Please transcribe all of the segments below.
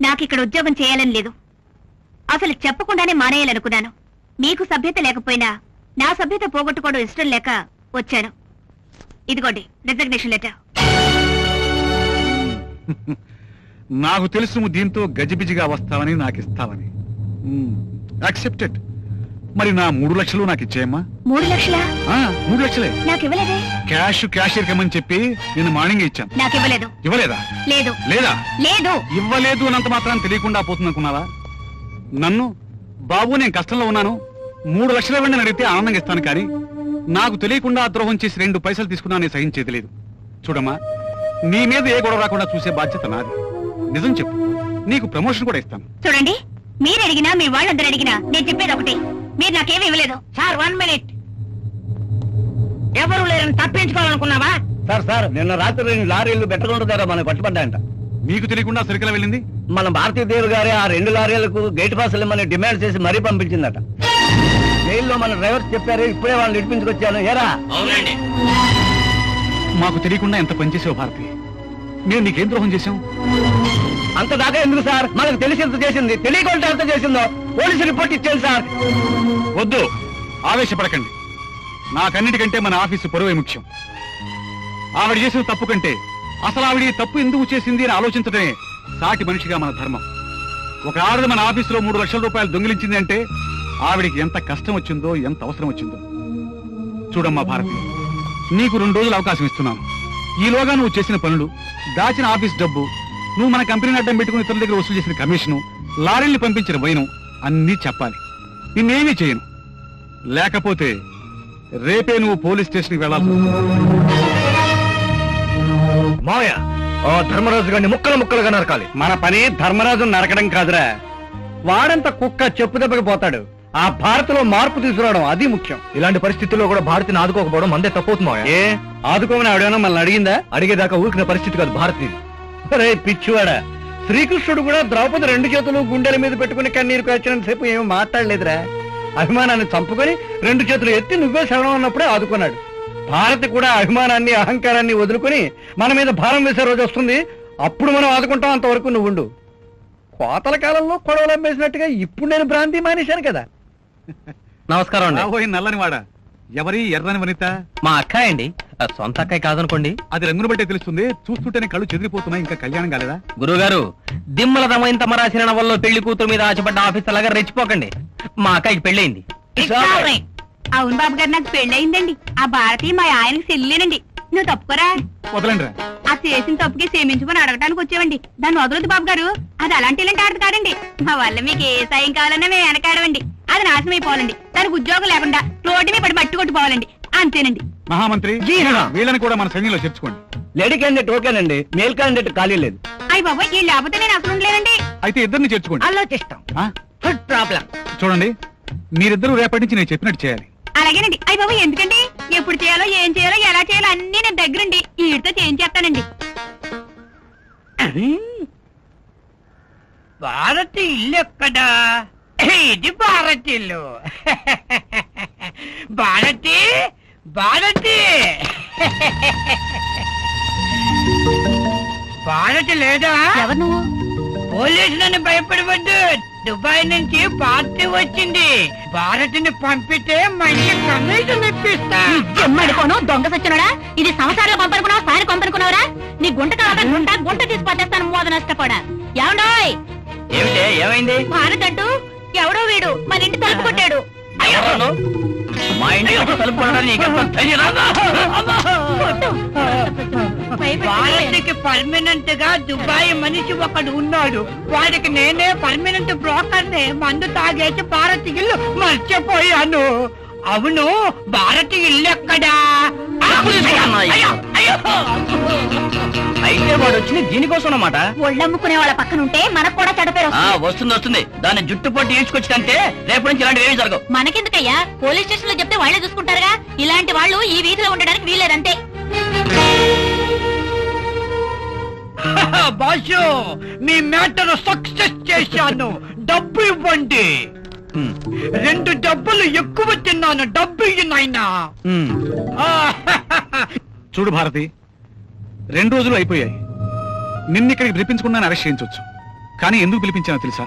నాకు ఇక్కడ ఉద్యోగం చేయాలని లేదు. అసలు చెప్పకుండానే మానేయాలనుకున్నాను. మీకు సభ్యత లేకపోయినా నా సభ్యత పోగొట్టుకోవడం ఇష్టం లేక వచ్చాను. ఇదిగోండి రిజగ్నేషన్ లెటర్ నాకు తెలుసు నువ్వు దీంతో గజిబిజిగా వస్తావని నాకు ఇస్తావని యాక్సెప్టెడ్ hmm. మరి నా మూడు లక్షలు నాకు ఇచ్చేయమ్మా. మూడు లక్షలా? ఆ, మూడు లక్షలే. నాకు ఇవ్వలేదే. క్యాష్ క్యాషియర్ కమ్మని చెప్పి నేను మార్నింగ్ ఇచ్చాను. నాకు ఇవ్వలేదు. ఇవ్వలేదా? లేదు. లేదా? లేదు. ఇవ్వలేదు అన్నంత మాత్రం తెలియకుండా పోతుంది అనుకున్నావా? నన్ను బాబు నేను కష్టంలో ఉన్నాను. మూడు లక్షల ఇవ్వండి అని అడిగితే ఆనందంగా ఇస్తాను కానీ నాకు తెలియకుండా ఆ ద్రోహం చేసి రెండు పైసలు తీసుకున్నా నేను సహించేది లేదు. చూడమ్మా నీ మీద ఏ గొడవ రాకుండా చూసే బాధ్యత నాది. నిజం చెప్పు. నీకు ప్రమోషన్ కూడా ఇస్తాను. చూడండి మీరు అడిగినా మీ వాళ్ళందరూ అడిగినా నేను చెప్పేది ఒకటి. మీరు నాకేమీ ఇవ్వలేదు. సార్ వన్ మినిట్ ఎవరు లేరని తప్పించుకోవాలనుకున్నావా? సార్ సార్ నిన్న రాత్రి రెండు లారీలు బెట్టగొండ దగ్గర మనకు పట్టుబడ్డాయంట. మీకు తెలియకుండా సరికల వెళ్ళింది? మన భారతీదేవి గారి ఆ రెండు లారీలకు గేట్ పాసులు ఇమ్మని డిమాండ్ చేసి మరీ పంపించిందట. జైల్లో మన డ్రైవర్స్ చెప్పారు ఇప్పుడే వాళ్ళని ఇడిపించుకొచ్చాను. ఏరా? అవునండి. మాకు తెలియకుండా ఎంత పనిచేసావు భారతి? మేము నీకేం ద్రోహం చేశాం? అంత దాకా ఎందుకు సార్? మనకు తెలిసి ఎంత చేసింది? తెలియకుండా ఎంత చేసిందో? పోలీసు రిపోర్ట్ ఇచ్చాను సార్. వద్దు. ఆవేశపడకండి. నాకన్నిటికంటే మన ఆఫీసు పరువే ముఖ్యం. ఆవిడ చేసిన తప్పు కంటే అసలు ఆవిడ తప్పు ఎందుకు చేసింది అని ఆలోచించడమే సాటి మనిషిగా మన ధర్మం. ఒక ఆడది మన ఆఫీసులో మూడు లక్షల రూపాయలు దొంగిలించింది అంటే ఆవిడికి ఎంత కష్టం వచ్చిందో ఎంత అవసరం వచ్చిందో. చూడమ్మా భారతి నీకు రెండు రోజులు అవకాశం ఇస్తున్నాను. ఈలోగా నువ్వు చేసిన పనులు దాచిన ఆఫీస్ డబ్బు నువ్వు మన కంపెనీని అడ్డం పెట్టుకుని ఇతరుల దగ్గర వసూలు చేసిన కమిషను లారీల్ని పంపించిన వైనం అన్నీ చెప్పాలి. నిన్నేమీ చేయను. లేకపోతే రేపే నువ్వు పోలీస్ స్టేషన్కి వస్తుంది. మావయ్య ఆ ధర్మరాజు గారిని ముక్కలు ముక్కలుగా నరకాలి. మన పని ధర్మరాజు నరకడం కాదురా. వాడంత కుక్క చెప్పు దెబ్బకి పోతాడు. ఆ భారత్లో మార్పు తీసుకురావడం అది ముఖ్యం. ఇలాంటి పరిస్థితుల్లో కూడా భారతిని ఆదుకోకపోవడం మందే తప్పవుతుంది ఏ? ఆదుకోమని ఆవిడేమన్నా మనల్ని అడిగిందా? అడిగేదాకా ఊరికిన పరిస్థితి కాదు భారతి. రే పిచ్చివాడా శ్రీకృష్ణుడు కూడా ద్రౌపది రెండు చేతులు గుండెల మీద పెట్టుకుని కన్నీరు కాచినంత సేపు ఏమి మాట్లాడలేదురా. అభిమానాన్ని చంపుకొని రెండు చేతులు ఎత్తి నువ్వే శరణం అన్నప్పుడే ఆదుకున్నాడు. భారతి కూడా అభిమానాన్ని అహంకారాన్ని వదులుకొని మన మీద భారం వేసే రోజు వస్తుంది. అప్పుడు మనం ఆదుకుంటాం అంతవరకు నువ్వు ఉండు కోతల కాలంలో కొడవలు అమ్మేసినట్టుగా ఇప్పుడు నేను భ్రాంతి మానేశాను కదా. నమస్కారం రాబోయే నల్లని వాడ. ఎవరి ఎర్రని వనిత? మా అక్కాయ అండి సొంత అక్కాయ కాదనుకోండి. అది రంగును బట్టే తెలుస్తుంది. చూస్తుంటేనే కళ్ళు చెదిరిపోతున్నాయి. ఇంకా కళ్యాణం కాలేదా? గురుగారు దిమ్మల రమైంత మరాసిన నవల్లో పెళ్ళి కూతురు మీద ఆశపడ్డ ఆఫీసర్ లాగా రెచ్చిపోకండి. మా అక్కాయికి పెళ్ళయింది అవును బాబు గారు నాకు పెళ్ళయిందండి ఆ భారతి మా ఆయనకి చెల్లేనండి నువ్వు తప్పుకోరా? వదలండి. ఆ చేసిన తప్పుకి క్షమించుకొని అడగడానికి వచ్చేవండి. దాన్ని వదలదు బాబు గారు. అది అలాంటి ఇలాంటి ఆడదు కాదండి. మా వల్ల మీకు ఏ సాయం కావాలన్నా మేము వెనకాడవండి. అది నాశనం అయిపోవాలండి. దానికి ఉద్యోగం లేకుండా రోడ్డు మీద పడి పట్టు కొట్టుకోవాలండి అంతేనండి. మహామంత్రి. వీళ్ళని కూడా మన సైన్యంలో చేర్చుకోండి. లేడీ క్యాండిడేట్ ఓకేనండి. మేల్ క్యాండిడేట్ ఖాళీ లేదు. అయ్యి బాబు ఈ లేకపోతే నేను అసలు ఉండలేనండి. అయితే ఇద్దరిని చేర్చుకోండి. ఆలోచిస్తాం? ఫుడ్ ప్రాబ్లం చూడండి మీరిద్దరూ రేపటి నుంచి నేను చెప్పినట్టు చేయాలి. అలాగేనండి. అయ్యి బాబు ఎందుకండి? ఎప్పుడు చేయాలో ఏం చేయాలో ఎలా చేయాలో అన్ని నేను దగ్గరుండి వీటితో చేయించేస్తానండి. భారతి ఇల్లు ఎక్కడా? ఇది భారతి ఇల్లు. భారతి భారతి. భారతి లేదా? ఎవరు నువ్వు? పోలీసు నన్ను భయపడవద్దు. దుబాయ్ నుంచి పార్టీ వచ్చింది. భారతిని పంపితే మంచి కమిషన్ ఇప్పిస్తా. జమ్మడిపోను దొంగ సచ్చినోడా? ఇది సంవత్సరాలు పంపనుకున్నావు సారి పంపనుకున్నావురా? నీ గుంట కావాలా గుంట గుంట తీసి పట్టేస్తాను మోద నష్టపోడా. ఏమండోయ్? ఏమిటే ఏమైంది? భారత్ అంటూ ఎవడో వీడు మన ఇంటి తలుపు కొట్టాడు. మా ఇంటి తలుపు కొట్టు. భారతికి పర్మనెంట్గా దుబాయ్ మనిషి ఒకడు ఉన్నాడు. వాడికి నేనే పర్మనెంట్ బ్రోకర్ని మందు తాగేసి భారతి ఇల్లు మర్చిపోయాను. అవును భారతి ఇల్లు ఎక్కడా? అయ్యో, అయ్యో. అయితే వాడు వచ్చింది దీనికోసం అన్నమాట. ఒళ్ళమ్ముకునే వాళ్ళ పక్కన ఉంటే మనకు కూడా చెడ్డ పేరు ఆ వస్తుంది. వస్తుంది. దాన్ని జుట్టు పట్టి ఈడ్చుకొచ్చిందంటే రేపు నుంచి ఇలాంటివి ఏమి జరగవు. మనకెందుకయ్యా? పోలీస్ స్టేషన్లో చెప్తే వాళ్ళే చూసుకుంటారుగా? ఇలాంటి వాళ్ళు ఈ వీధిలో ఉండడానికి వీలేదంతే బాసు మీ మ్యాటర్ సక్సెస్ చేశాను. డబ్బు ఇవ్వండి. రెండు డబ్బులు ఎక్కువ తిన్నాను. డబ్బు ఇయ్యనైనా చూడు భారతి రెండు రోజులు అయిపోయాయి. నిన్ను ఇక్కడికి పిలిపించుకున్నాను అరెస్ట్ చేయించవచ్చు కానీ ఎందుకు పిలిపించానో తెలుసా?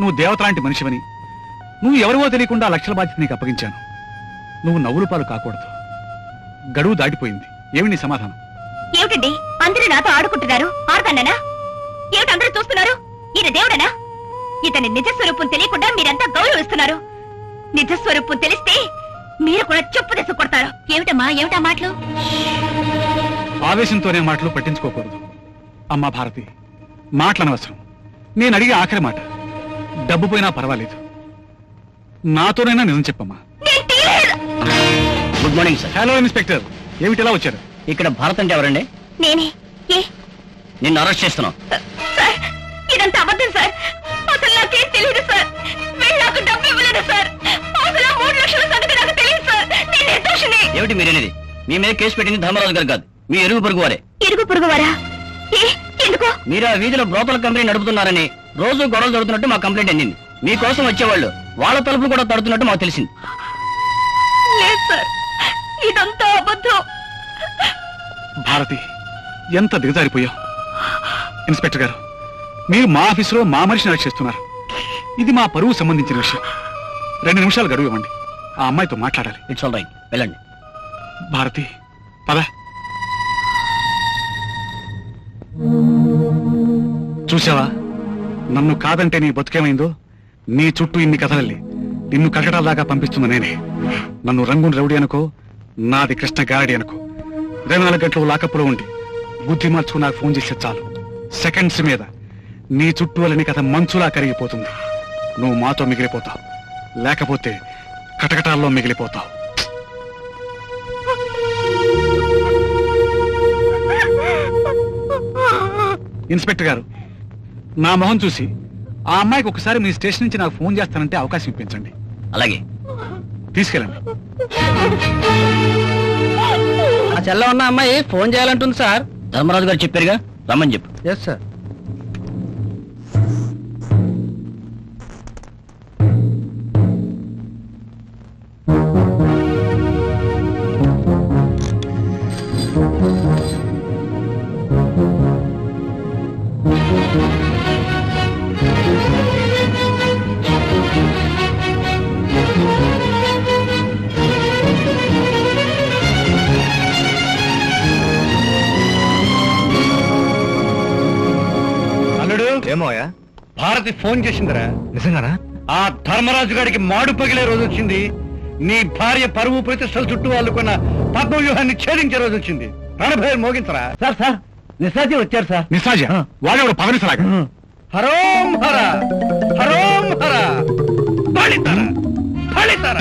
నువ్వు దేవత లాంటి మనిషివని. నువ్వు ఎవరివో తెలియకుండా లక్షల బాధ్యత నీకు అప్పగించాను. నువ్వు నవ్వులు పాలు కాకూడదు. గడువు దాటిపోయింది. ఏమి నీ సమాధానం? అందరూ నాతో ఆడుకుంటున్నారు. ఆడతానా ఏమిటి అందరూ చూస్తున్నారు? ఈయన దేవుడనా? ఇతని నిజ స్వరూపం తెలియకుండా మీరంతా గౌరవిస్తున్నారు. నిజ స్వరూపం తెలిస్తే మీరు కూడా చెప్పు తెసు కొడతారు. ఏమిటమ్మా? ఏమిటా మాటలు? ఆవేశంతోనే మాటలు పట్టించుకోకూడదు. అమ్మా భారతి మాటలనవసరం. నేను అడిగే ఆఖరి మాట డబ్బు పోయినా పర్వాలేదు. నాతోనైనా నిజం చెప్పమ్మా. Good morning sir hello inspector ఏమిటి ఎలా వచ్చారు? ఇక్కడ భారత్ అంటే ఎవరండి? నేనే. ఏ నిన్ను అరెస్ట్ చేస్తున్నాం. సార్ ఇదంతా అబద్ధం సార్. అసలు నాకేం తెలియదు సార్. వీళ్ళు నాకు డబ్బు ఇవ్వలేదు సార్. అసలు ఆ మూడు లక్షల సంగతి నాకు తెలియదు సార్. నేను నిర్దోషిని. ఏమిటి మీరనేది? మీ మీద కేసు పెట్టింది ధర్మరాజు గారు కాదు. మీ ఎరుగు పొరుగు వారే. ఇరుగు పొరుగువారా ఏ ఎందుకు? మీరు ఆ వీధిలో బ్రోతల కంపెనీ నడుపుతున్నారని రోజు గొడవలు జరుగుతున్నట్టు మా కంప్లైంట్ అందింది మీకోసం వచ్చేవాళ్ళు వాళ్ళ తలుపులు కూడా తడుతున్నట్టు మాకు తెలిసింది. లేదు సార్. ఇదంతా అబద్ధం. భారతి ఎంత దిగజారిపోయావు? ఇన్స్పెక్టర్ గారు మీరు మా ఆఫీసులో మా మనిషిని అరెస్ట్ చేస్తున్నారు. ఇది మా పరువు సంబంధించిన విషయం. రెండు నిమిషాలు గడువు ఇవ్వండి. ఆ అమ్మాయితో మాట్లాడాలి. ఇట్స్ ఆల్ రైట్ వెళ్ళండి. భారతి పద. చూసావా నన్ను కాదంటే నీ బతుకేమైందో? నీ చుట్టూ ఇన్ని కథలల్లి. నిన్ను కటకటాల దాకా పంపిస్తుంది నేనే. నన్ను రంగుని రౌడీ అనుకో నాది కృష్ణ గారడి అనుకో. ఇరవై నాలుగు గంటలు లాకప్పులో ఉండి బుద్ధి మార్చుకు నాకు ఫోన్ చేస్తే చాలు. సెకండ్స్ మీద నీ చుట్టూ అలని కథ మంచులా కరిగిపోతుంది. నువ్వు మాతో మిగిలిపోతావు. లేకపోతే కటకటాల్లో మిగిలిపోతావు. ఇన్స్పెక్టర్ గారు నా మొహం చూసి ఆ అమ్మాయికి ఒకసారి మీ స్టేషన్ నుంచి నాకు ఫోన్ చేస్తానంటే అవకాశం ఇప్పించండి. అలాగే. తీసుకెళ్ళండి. ఆ చెల్ల ఉన్న అమ్మాయి ఫోన్ చేయాలంటుంది సార్. ధర్మరాజు గారు చెప్పారుగా? రమ్మని చెప్పు. ఎస్ సార్ ఏమోయా? భారతి ఫోన్ చేసిందిరా. నిజంగానా? ఆ ధర్మరాజు గారికి మాడు పగిలే రోజు వచ్చింది. నీ భార్య పరువు ప్రతిష్టల చుట్టూ అల్లుకున్న పద్మవ్యూహాన్ని ఛేదించే రోజు వచ్చింది. రణభేర్ మోగించరా? సార్ సార్ నిశాజీ వచ్చారు సార్. నిసాజ వాడేవాడు? పవనిసలాగా? హరోం హర హరోం హర. ఫలితర ఫలితర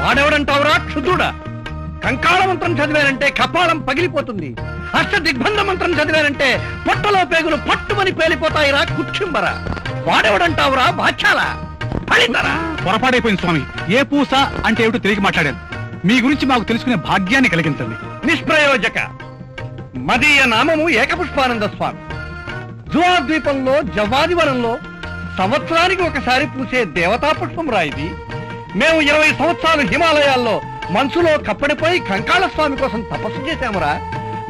వాడెవడంటావురా? క్షుద్రుడా? కంకాళ మంత్రం చదివారంటే కపాలం పగిలిపోతుంది. అష్ట దిగ్బంధ మంత్రం చదివారంటే పొట్టలో పేగులు పట్టుమని పేలిపోతాయిరా కుక్షింబర వాడెవడంటావురా బాచాల ఫలితర? పొరపాడైపోయింది స్వామి. ఏ పూస అంటే ఏమిటో తిరిగి మాట్లాడాను. మీ గురించి మాకు తెలుసుకునే భాగ్యాన్ని కలిగించండి. నిష్ప్రయోజక. మదీయ నామము ఏకపుష్పానంద స్వామి. జువాద్వీపంలో జవ్వాదివనంలో సంవత్సరానికి ఒకసారి పూసే దేవతా పుష్పం రా ఇది. మేము ఇరవై సంవత్సరాలు హిమాలయాల్లో మనసులో కప్పడిపోయి కంకాళ స్వామి కోసం తపస్సు చేశామురా.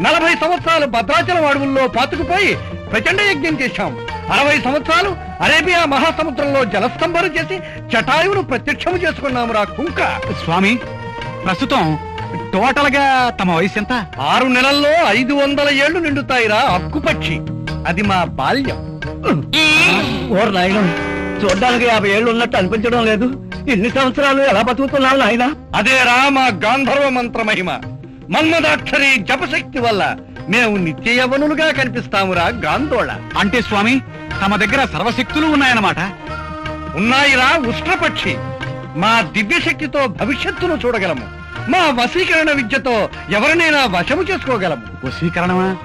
నలభై సంవత్సరాలు భద్రాచలం అడవుల్లో పాతుకుపోయి ప్రచండ యజ్ఞం చేశాం. అరవై సంవత్సరాలు అరేబియా మహాసముద్రంలో జలస్తంభన చేసి జటాయువును ప్రత్యక్షము చేసుకున్నామురా కుంక. స్వామి ప్రస్తుతం టోటల్గా తమ వయసు ఎంత? ఆరు నెలల్లో ఐదు వందల ఏళ్ళు నిండుతాయిరా అక్కుపక్షి. అది మా బాల్యం. ఓర్ నాయన చూడ్డానికి యాభై ఏళ్ళు ఉన్నట్టు అనిపించడం లేదు. ఇన్ని సంవత్సరాలు ఎలా బతుకుతున్నావు నాయన? అదేరా మా గాంధర్వ మంత్ర మహిమ. మన్మదాక్షరి జపశక్తి వల్ల మేము నిత్య యవనులుగా కనిపిస్తామురా గాంధోళ. అంటే స్వామి తమ దగ్గర సర్వశక్తులు ఉన్నాయన్నమాట. ఉన్నాయిరా ఉష్ట్రపక్షి. మా దివ్యశక్తితో భవిష్యత్తును చూడగలము. మా వశీకరణ విద్యతో ఎవరినైనా వశము చేసుకోగలము. వశీకరణమా?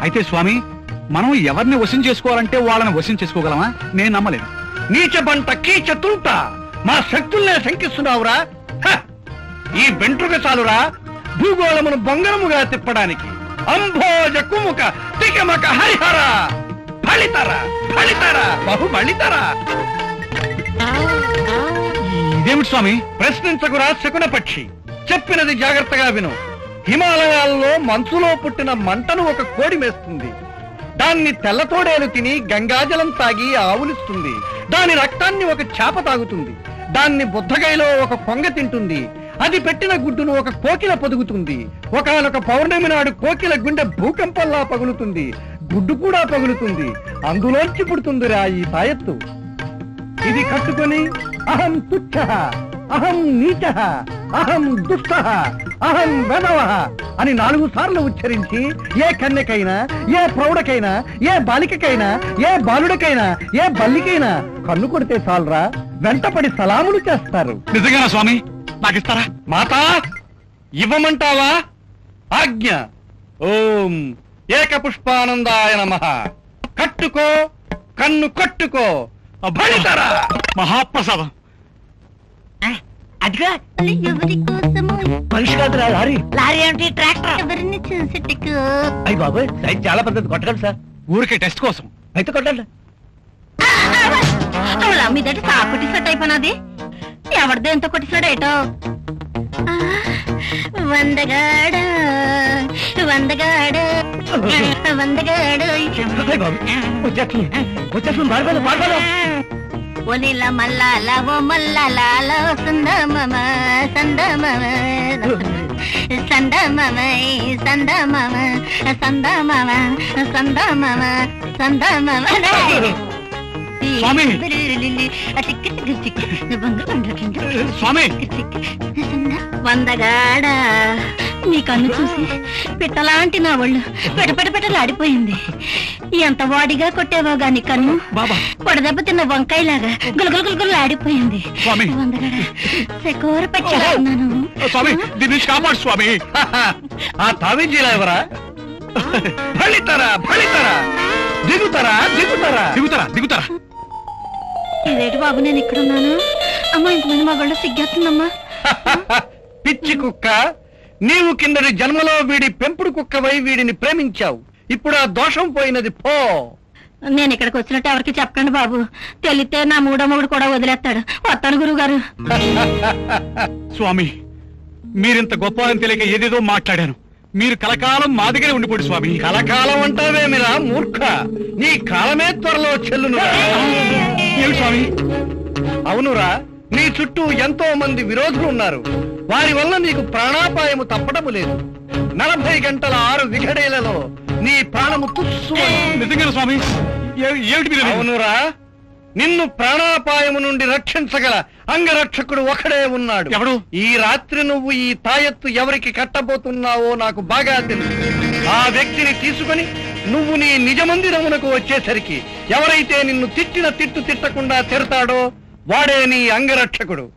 అయితే స్వామి మనం ఎవరిని వశం చేసుకోవాలంటే వాళ్ళని వశం చేసుకోగలమా? నేను నమ్మలేదు. నీచ బంట కీచ తుంట. మా శక్తుల్నే శంకిస్తున్నావురా. హ! ఈ వెంట్రుక చాలురా. భూగోళమును బొంగరముగా తిప్పడానికి. అంభోజ కుముక తికమక హరిహర. ఫలితర ఫలితర బహు ఇదేమిటి స్వామి ప్రశ్నించకురా శకున పక్షి. చెప్పినది జాగ్రత్తగా విను. హిమాలయాల్లో మంచులో పుట్టిన మంటను ఒక కోడి మేస్తుంది. దాన్ని తెల్లతోడేలు తిని గంగాజలం తాగి ఆవులిస్తుంది. దాని రక్తాన్ని ఒక చేప తాగుతుంది. దాన్ని బుద్ధగైలో ఒక కొంగ తింటుంది. అది పెట్టిన గుడ్డును ఒక కోకిల పొదుగుతుంది. ఒకనొక పౌర్ణమి నాడు కోకిల గుండె భూకంపంలా పగులుతుంది. గుడ్డు కూడా పగులుతుంది. అందులోంచి పుడుతుందిరా ఈ తాయెత్తు ఇది కట్టుకొని అహం తుచ్చ అహం నీచ అహం దుష్ట అహం వెధవ అని నాలుగు సార్లు ఉచ్చరించి ఏ కన్యకైనా ఏ ప్రౌఢకైనా ఏ బాలికకైనా ఏ బాలుడికైనా ఏ బల్లికైనా కన్ను కొడితే చాలరా? వెంటపడి సలాములు చేస్తారు. నిజంగానా స్వామి? నాకు ఇస్తారా మాతా ఇవ్వమంటావా? ఆజ్ఞ. ఓం ఏక పుష్పానందాయ నమ. కట్టుకో కన్ను కట్టుకో. భణితరా మహాప్రసాదం. అదిగా ఎవరి కోసము? మనిషి కాదురా లారీ. లారీ ఏంటి ట్రాక్టర్? ఎవరిని చూసేటకు? అయ్యి బాబాయ్ సైజ్ చాలా పెద్దది. కొట్టగలరు సార్. ఊరికే టెస్ట్ కోసం. అయితే కొట్టండి. అవలా మీదటి సాకుటి సెట్ అయిపోయినది ఎవరిదో ఎంత కొట్టిసాడు ఏటో వందగాడు వందగాడు వందగాడు. వచ్చేస్తుంది పారిపోదు పారిపోదు ఒలిల మల్లాల ఓ మల్లాల సందమమ సందమమ సందమమ సందమమ సందమమ సందమమ సందమమ. స్వామి! స్వామి. వందగాడా. నీ కన్ను చూసి పిట్టలాంటి నా ఒళ్ళు పెటపెట పెటలాడిపోయింది ఎంత వాడిగా కొట్టేవో గాని కన్ను బాబా. పొడదెబ్బ తిన్న వంకాయలాగా గులగుల గులగుల ఆడిపోయింది స్వామి. వందగాడా సెకోర పెట్టాను స్వామి దీని నుంచి కాపాడు స్వామి. ఆ తావేజీలా ఎవరా? ఫలితరా ఫలితరా దిగుతారా దిగుతారా. దిగుతారా దిగుతారా. ఇదేటి బాబు నేను ఇక్కడున్నాను? అమ్మా ఇంతమంది మగళ్ళు సిగ్గేస్తుందమ్మా. పిచ్చి కుక్క. నీవు కిందటి జన్మలో వీడి పెంపుడు కుక్కవై వీడిని ప్రేమించావు. ఇప్పుడు ఆ దోషం పోయినది పో. నేను ఇక్కడికి వచ్చినట్టు ఎవరికి చెప్పకండి బాబు. తెలిస్తే నా మూడో మూడు కూడా వదిలేస్తాడు. వస్తాను గురువు గారు స్వామి మీరింత గొప్ప అని తెలియక ఏదేదో మాట్లాడాను. మీరు కలకాలం మా దగ్గరే ఉండిపోడు స్వామి. కలకాలం అంటావేమిరా మూర్ఖ? నీ కాలమే త్వరలో చెల్లునురా ఏమిటి స్వామి? అవునురా నీ చుట్టూ ఎంతో మంది విరోధులు ఉన్నారు. వారి వల్ల నీకు ప్రాణాపాయము తప్పటము లేదు. నలభై గంటల ఆరు విఘడేలలో నీ ప్రాణము తుస్సు నిజంగా స్వామి? ఏమిటి? అవునురా నిన్ను ప్రాణాపాయము నుండి రక్షించగల అంగరక్షకుడు ఒకడే ఉన్నాడు. ఎవడు? ఈ రాత్రి నువ్వు ఈ తాయెత్తు ఎవరికి కట్టబోతున్నావో నాకు బాగా తెలుసు. ఆ వ్యక్తిని తీసుకొని నువ్వు నీ నిజమందిరమునకు వచ్చేసరికి ఎవరైతే నిన్ను తిట్టిన తిట్టు తిట్టకుండా తిడతాడో వాడే నీ అంగరక్షకుడు.